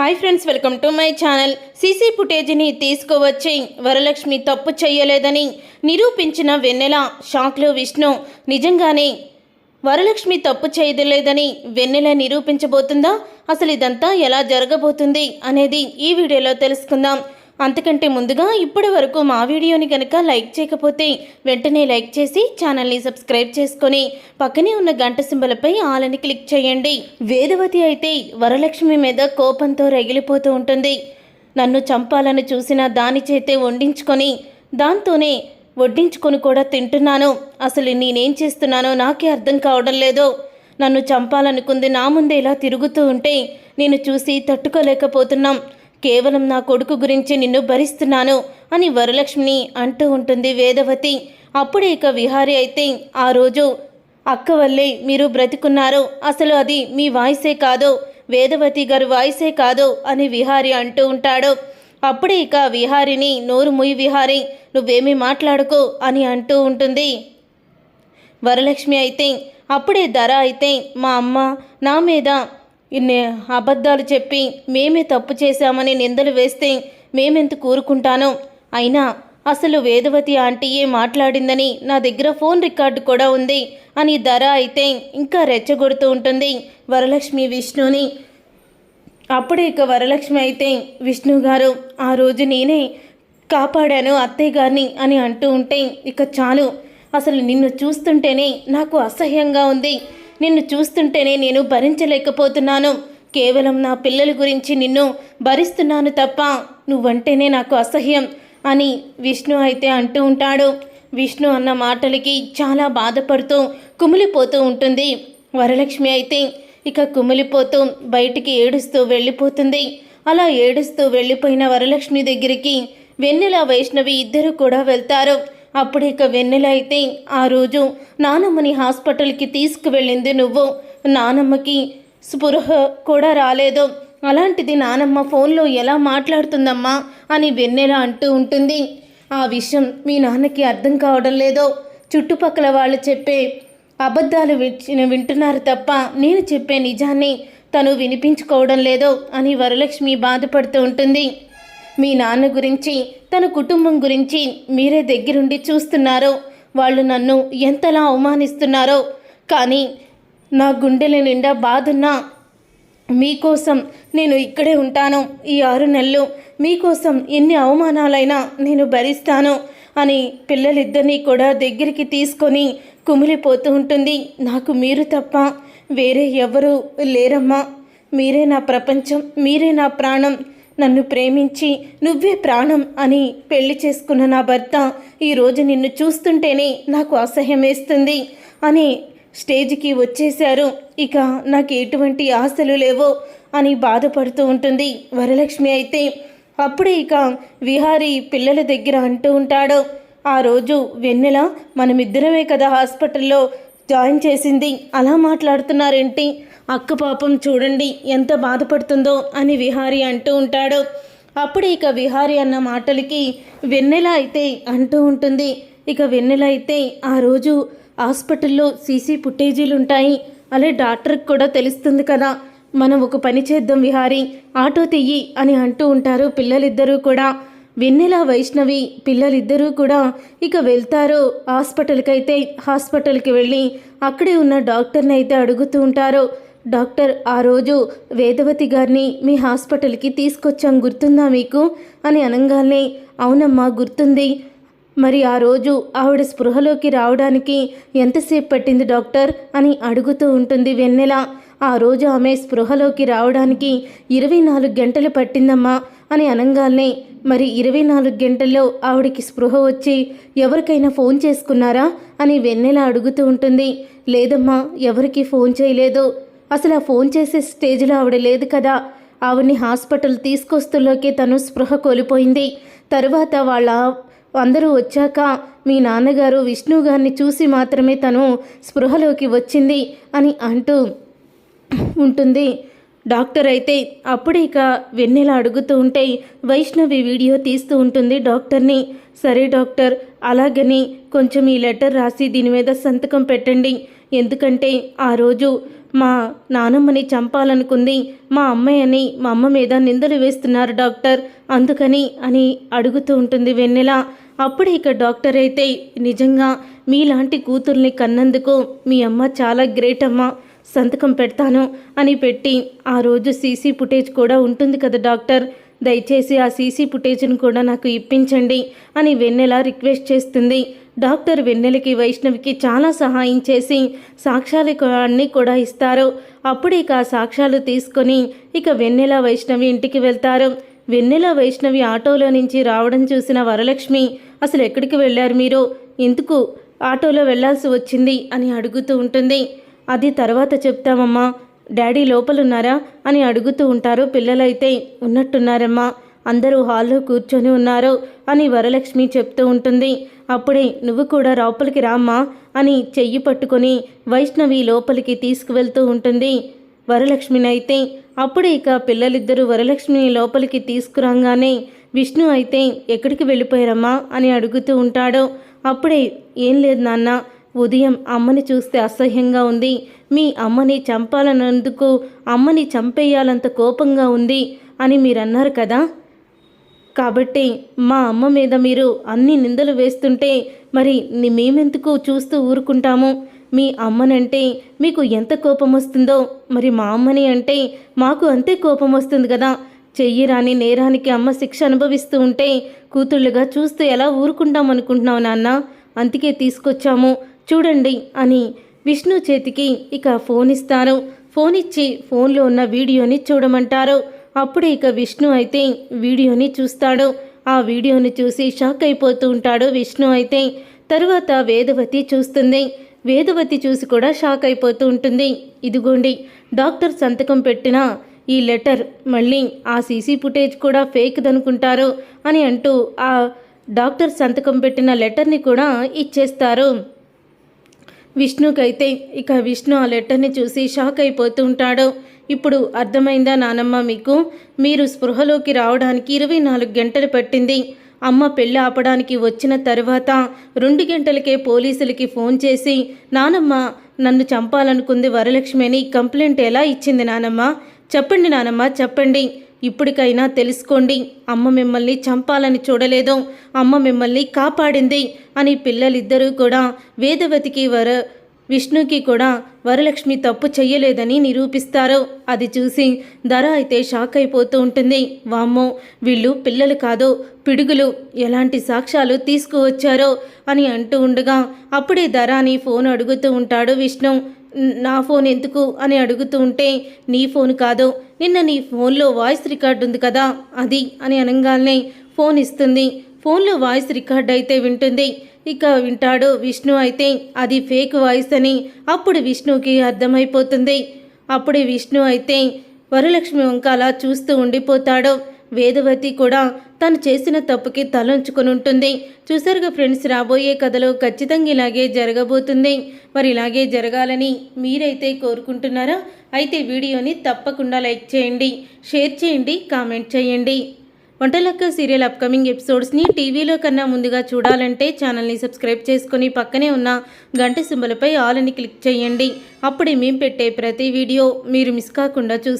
Hi friends welcome to my channel CC ఫుటేజ్ని తీసుకువచ్చి వరలక్ష్మి తప్పు చేయలేదని నిరూపించిన వెన్నెల షాక్లో విష్ణు నిజంగానే వరలక్ష్మి తప్పు చేయలేదని వెన్నెల నిరూపించబోతుందా? అసలు ఇదంతా ఎలా జరగబోతుంది అనేది ఈ వీడియోలో తెలుసుకుందాం. అంతకంటే ముందుగా ఇప్పటి వరకు మా వీడియోని కనుక లైక్ చేయకపోతే వెంటనే లైక్ చేసి ఛానల్ని సబ్స్క్రైబ్ చేసుకొని పక్కనే ఉన్న గంట సింబలపై ఆలని క్లిక్ చేయండి. వేదవతి అయితే వరలక్ష్మి మీద కోపంతో రగిలిపోతూ ఉంటుంది. నన్ను చంపాలని చూసిన దాని చేతే వండించుకొని దాంతోనే వడ్డించుకొని కూడా తింటున్నాను. అసలు నేనేం చేస్తున్నానో నాకే అర్థం కావడం లేదు. నన్ను చంపాలనుకుంది నా ముందే ఇలా తిరుగుతూ ఉంటే నేను చూసి తట్టుకోలేకపోతున్నాం. కేవలం నా కొడుకు గురించి నిన్ను భరిస్తున్నాను అని వరలక్ష్మిని అంటూ ఉంటుంది వేదవతి. అప్పుడే ఇక విహారి అయితే ఆ రోజు అక్క వల్లే మీరు బ్రతికున్నారు. అసలు అది మీ వాయిసే కాదు. వేదవతి గారు వాయిసే కాదు అని విహారి అంటూ ఉంటాడు. అప్పుడే ఇక విహారిని నోరు ముయి విహారి నువ్వేమీ మాట్లాడుకో అని అంటూ ఉంటుంది. వరలక్ష్మి అయితే అప్పుడే ధర అయితే మా అమ్మ నా మీద అబద్ధాలు చెప్పి మేమే తప్పు చేశామని నిందలు వేస్తే మేమెంత కూరుకుంటాను? అయినా అసలు వేదవతి ఆంటీయే మాట్లాడిందని నా దగ్గర ఫోన్ రికార్డు కూడా ఉంది అని ధర అయితే ఇంకా రెచ్చగొడుతూ ఉంటుంది వరలక్ష్మి విష్ణుని. అప్పుడే ఇక వరలక్ష్మి అయితే విష్ణు గారు ఆ రోజు నేనే కాపాడాను అత్తయ్య గారిని అని అంటూ ఉంటే ఇక చాలు. అసలు నిన్ను చూస్తుంటేనే నాకు అసహ్యంగా ఉంది. నిన్ను చూస్తుంటేనే నేను భరించలేకపోతున్నాను. కేవలం నా పిల్లల గురించి నిన్ను భరిస్తున్నాను తప్ప నువ్వంటేనే నాకు అసహ్యం అని విష్ణు అయితే అంటూ ఉంటాడు. విష్ణు అన్న మాటలకి చాలా బాధపడుతూ కుమిలిపోతూ ఉంటుంది. వరలక్ష్మి అయితే ఇక కుమిలిపోతూ బయటికి ఏడుస్తూ వెళ్ళిపోతుంది. అలా ఏడుస్తూ వెళ్ళిపోయిన వరలక్ష్మి దగ్గరికి వెన్నెల వైష్ణవి ఇద్దరు కూడా వెళ్తారు. అప్పుడు ఇక వెన్నెల అయితే ఆ రోజు నానమ్మని హాస్పిటల్కి తీసుకువెళ్ళింది నువ్వు. నానమ్మకి స్పృహ కూడా రాలేదు. అలాంటిది నానమ్మ ఫోన్లో ఎలా మాట్లాడుతుందమ్మా అని వెన్నెల అంటూ ఉంటుంది. ఆ విషయం మీ నాన్నకి అర్థం కావడం లేదో. చుట్టుపక్కల వాళ్ళు చెప్పే అబద్ధాలు వింటున్నారు తప్ప నేను చెప్పే నిజాన్ని తను వినిపించుకోవడం లేదో అని వరలక్ష్మి బాధపడుతూ ఉంటుంది. మీ నాన్న గురించి తన కుటుంబం గురించి మీరే దగ్గరుండి చూస్తున్నారో. వాళ్ళు నన్ను ఎంతలా అవమానిస్తున్నారో. కానీ నా గుండెల నిండా బాధున్నా మీకోసం నేను ఇక్కడే ఉంటాను. ఈ ఆరు నెలలు మీకోసం ఎన్ని అవమానాలైనా నేను భరిస్తాను అని పిల్లలిద్దరినీ కూడా దగ్గరికి తీసుకొని కుమిలిపోతూ ఉంటుంది. నాకు మీరు తప్ప వేరే ఎవరు లేరమ్మా. మీరే నా ప్రపంచం మీరే నా ప్రాణం. నన్ను ప్రేమించి నువ్వే ప్రాణం అని పెళ్ళి చేసుకున్న నా భర్త ఈరోజు నిన్ను చూస్తుంటేనే నాకు అసహ్యం వేస్తుంది అని స్టేజ్కి వచ్చేశారు. ఇక నాకు ఎటువంటి ఆశలు లేవో అని బాధపడుతూ ఉంటుంది వరలక్ష్మి అయితే. అప్పుడే ఇక విహారీ పిల్లల దగ్గర అంటూ ఉంటాడు ఆ రోజు వెన్నెల మనమిద్దరమే కదా హాస్పిటల్లో జాయిన్ చేసింది అలా మాట్లాడుతున్నారేంటి? అక్క పాపం చూడండి ఎంత బాధపడుతుందో అని విహారి అంటూ ఉంటాడు. అప్పుడు ఇక విహారి అన్న మాటలకి వెన్నెల అయితే అంటూ ఉంటుంది. ఇక వెన్నెల అయితే ఆ రోజు హాస్పిటల్లో సీసీ ఫుటేజీలు ఉంటాయి. అలా డాక్టర్కి కూడా తెలుస్తుంది కదా. మనం ఒక పని చేద్దాం విహారి ఆటో తెయ్యి అని అంటూ ఉంటారు పిల్లలిద్దరూ కూడా. వెన్నెల వైష్ణవి పిల్లలిద్దరూ కూడా ఇక వెళ్తారు. హాస్పిటల్కి అయితే హాస్పిటల్కి వెళ్ళి అక్కడే ఉన్న డాక్టర్ని అయితే అడుగుతూ ఉంటారు. డాక్టర్ ఆ రోజు వేదవతి గారిని మీ హాస్పిటల్కి తీసుకొచ్చాం గుర్తుందా మీకు? అని అనగానే అవునమ్మా గుర్తుంది. మరి ఆ రోజు ఆవిడ స్పృహలోకి రావడానికి ఎంతసేపు పట్టింది డాక్టర్? అని అడుగుతూ ఉంటుంది వెన్నెల. ఆ రోజు ఆమె స్పృహలోకి రావడానికి ఇరవై నాలుగు గంటలు పట్టిందమ్మా అని అనగానే మరి ఇరవై నాలుగు గంటల్లో ఆవిడకి స్పృహ వచ్చి ఎవరికైనా ఫోన్ చేసుకున్నారా? అని వెన్నెల అడుగుతూ ఉంటుంది. లేదమ్మా ఎవరికి ఫోన్ చేయలేదు. అసలు ఆ ఫోన్ చేసే స్టేజ్లో ఆవిడ లేదు కదా. ఆవిడ్ని హాస్పిటల్ తీసుకొస్తులోకే తను స్పృహ కోల్పోయింది. తరువాత వాళ్ళ అందరూ వచ్చాక మీ నాన్నగారు విష్ణు గారిని చూసి మాత్రమే తను స్పృహలోకి వచ్చింది అని అంటూ ఉంటుంది. డాక్టర్ అయితే అప్పుడే ఇక వెన్నెల అడుగుతూ ఉంటే వైష్ణవి వీడియో తీస్తూ ఉంటుంది డాక్టర్ని. సరే డాక్టర్ అలాగని కొంచెం ఈ లెటర్ రాసి దీని మీద సంతకం పెట్టండి. ఎందుకంటే ఆ రోజు మా నానమ్మని చంపాలనుకుంది. మా అమ్మాయిని మా అమ్మ మీద నిందలు వేస్తున్నారు డాక్టర్. అందుకని అని అడుగుతూ ఉంటుంది వెన్నెల. అప్పుడే ఇక డాక్టర్ అయితే నిజంగా మీలాంటి కూతుర్ని కన్నందుకు మీ అమ్మ చాలా గ్రేట్ అమ్మా. సంతకం పెడతాను అని పెట్టి ఆ రోజు సీసీ ఫుటేజ్ కూడా ఉంటుంది కదా డాక్టర్. దయచేసి ఆ సీసీ ఫుటేజ్ను కూడా నాకు ఇప్పించండి అని వెన్నెల రిక్వెస్ట్ చేస్తుంది. డాక్టర్ వెన్నెలకి వైష్ణవికి చాలా సహాయం చేసి సాక్ష్యాలు అన్నీ కూడా ఇస్తారు. అప్పుడు ఇక సాక్ష్యాలు తీసుకొని ఇక వెన్నెల వైష్ణవి ఇంటికి వెళ్తారు. వెన్నెల వైష్ణవి ఆటోలో నుంచి రావడం చూసిన వరలక్ష్మి అసలు ఎక్కడికి వెళ్ళారు మీరు? ఎందుకు ఆటోలో వెళ్ళాల్సి వచ్చింది? అని అడుగుతూ ఉంటుంది. అది తర్వాత చెప్తామమ్మా డాడీ లోపలున్నారా? అని అడుగుతూ ఉంటారు పిల్లలైతే. ఉన్నట్టున్నారమ్మా. అందరూ హాల్లో కూర్చొని ఉన్నారు అని వరలక్ష్మి చెప్తూ ఉంటుంది. అప్పుడే నువ్వు కూడా లోపలికి రామ్మా అని చెయ్యి పట్టుకొని వైష్ణవి లోపలికి తీసుకువెళ్తూ ఉంటుంది. వరలక్ష్మిని అయితే అప్పుడే ఇక పిల్లలిద్దరూ వరలక్ష్మిని లోపలికి తీసుకురాగానే విష్ణు అయితే ఎక్కడికి వెళ్ళిపోయారమ్మా అని అడుగుతూ ఉంటాడు. అప్పుడే ఏం లేదు నాన్న ఉదయం అమ్మని చూస్తే అసహ్యంగా ఉంది. మీ అమ్మని చంపాలన్నందుకు అమ్మని చంపేయాలంత కోపంగా ఉంది అని మీరన్నారు కదా? కాబట్టి మా అమ్మ మీద మీరు అన్ని నిందలు వేస్తుంటే మరి మేమెందుకు చూస్తూ ఊరుకుంటాము? మీ అమ్మనంటే మీకు ఎంత కోపం వస్తుందో మరి మా అమ్మని అంటే మాకు అంతే కోపం వస్తుంది కదా. చెయ్యి రాని నేరానికి అమ్మ శిక్ష అనుభవిస్తూ ఉంటే కూతుళ్ళుగా చూస్తూ ఎలా ఊరుకుంటాం అనుకుంటున్నావు నాన్న? అందుకే తీసుకొచ్చాము. చూడండి అని విష్ణు చేతికి ఇక ఫోన్ ఇస్తారు. ఫోన్ ఇచ్చి ఫోన్లో ఉన్న వీడియోని చూడమంటారు. అప్పుడు ఇక విష్ణు అయితే వీడియోని చూస్తాడు. ఆ వీడియోని చూసి షాక్ అయిపోతూ ఉంటాడు విష్ణు అయితే. తరువాత వేదవతి చూస్తుంది. వేదవతి చూసి కూడా షాక్ అయిపోతూ ఉంటుంది. ఇదిగోండి డాక్టర్ సంతకం పెట్టిన ఈ లెటర్ మళ్ళీ ఆ సీసీ ఫుటేజ్ కూడా ఫేక్ అనుకుంటారు అని అంటూ ఆ డాక్టర్ సంతకం పెట్టిన లెటర్ని కూడా ఇచ్చేస్తారు. విష్ణుకైతే ఇక విష్ణు ఆ లెటర్ని చూసి షాక్ అయిపోతూ ఉంటాడు. ఇప్పుడు అర్థమైందా నానమ్మ మీకు? మీరు స్పృహలోకి రావడానికి ఇరవై నాలుగు గంటలు పట్టింది. అమ్మ పెళ్ళి ఆపడానికి వచ్చిన తర్వాత రెండు గంటలకే పోలీసులకి ఫోన్ చేసి నానమ్మ నన్ను చంపాలనుకుంది వరలక్ష్మి అని కంప్లైంట్ ఎలా ఇచ్చింది నానమ్మ? చెప్పండి నానమ్మ చెప్పండి. ఇప్పటికైనా తెలుసుకోండి. అమ్మ మిమ్మల్ని చంపాలని చూడలేదు. అమ్మ మిమ్మల్ని కాపాడింది అని పిల్లలిద్దరూ కూడా వేదవతికి వర విష్ణుకి కూడా వరలక్ష్మి తప్పు చెయ్యలేదని నిరూపిస్తారు. అది చూసి ధర అయితే షాక్ అయిపోతూ ఉంటుంది. వామ్మో వీళ్ళు పిల్లలు కాదు పిడుగులు. ఎలాంటి సాక్ష్యాలు తీసుకువచ్చారో అని అంటూ ఉండగా అప్పుడే ధరాని ఫోన్ అడుగుతూ ఉంటాడు విష్ణు. నా ఫోన్ ఎందుకు అని అడుగుతూ ఉంటే నీ ఫోన్ కాదు నిన్న నీ ఫోన్లో వాయిస్ రికార్డు ఉంది కదా అది అని అనగానే ఫోన్ ఇస్తుంది. ఫోన్లో వాయిస్ రికార్డ్ అయితే వింటుంది. ఇక వింటాడు విష్ణు అయితే అది ఫేక్ వాయిస్ అని. అప్పుడు విష్ణుకి అర్థమైపోతుంది. అప్పుడే విష్ణు అయితే వరలక్ష్మి వంక అలా చూస్తూ ఉండిపోతాడు. వేదవతి కూడా తను చేసిన తప్పుకి తలంచుకొని ఉంటుంది చూసారుగా ఫ్రెండ్స్ రాబోయే కథలో ఖచ్చితంగా ఇలాగే జరగబోతుంది. మరి ఇలాగే జరగాలని మీరైతే కోరుకుంటున్నారా? అయితే వీడియోని తప్పకుండా లైక్ చేయండి షేర్ చేయండి కామెంట్ చేయండి. వంటలక్క సీరియల్ అప్కమింగ్ ఎపిసోడ్స్ని టీవీలో కన్నా ముందుగా చూడాలంటే ఛానల్ని సబ్స్క్రైబ్ చేసుకుని పక్కనే ఉన్న గంట సింబలపై ఆల్ అని క్లిక్ చేయండి. అప్పుడే మేము పెట్టే ప్రతి వీడియో మీరు మిస్ కాకుండా చూసి